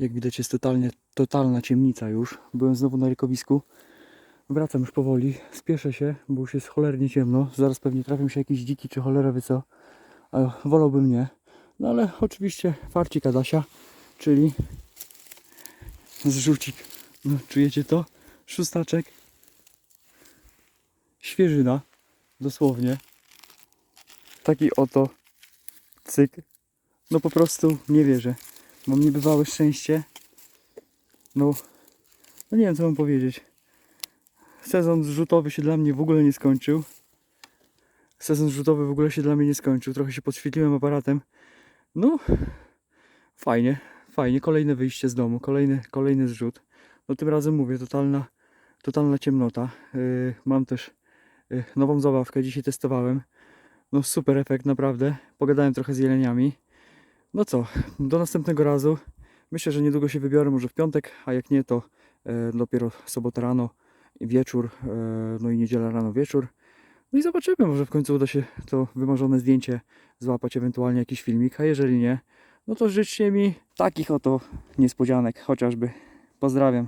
Jak widać jest totalnie, totalna ciemnica już. Byłem znowu na rykowisku. Wracam już powoli, spieszę się, bo już jest cholernie ciemno. Zaraz pewnie trafią się jakieś dziki czy cholera wie co. Ale wolałbym nie. No ale oczywiście farcik Adasia, czyli zrzucik. No, czujecie to? Szóstaczek. Świeżyna. Dosłownie. Taki oto cyk. No po prostu nie wierzę. Mam niebywałe szczęście. No, no nie wiem co mam powiedzieć. Sezon zrzutowy się dla mnie w ogóle nie skończył. Sezon zrzutowy w ogóle się dla mnie nie skończył. Trochę się podświetliłem aparatem. No, fajnie, fajnie. Kolejne wyjście z domu, kolejny, kolejny zrzut. No tym razem mówię, totalna, totalna ciemnota. Yy, mam też yy, nową zabawkę, dzisiaj testowałem. No super efekt, naprawdę. Pogadałem trochę z jeleniami. No co, do następnego razu. Myślę, że niedługo się wybiorę, może w piątek, a jak nie, to e, dopiero sobota rano i wieczór, e, no i niedziela rano, wieczór. No i zobaczymy, może w końcu uda się to wymarzone zdjęcie złapać, ewentualnie jakiś filmik, a jeżeli nie, no to życzcie mi takich oto niespodzianek chociażby. Pozdrawiam.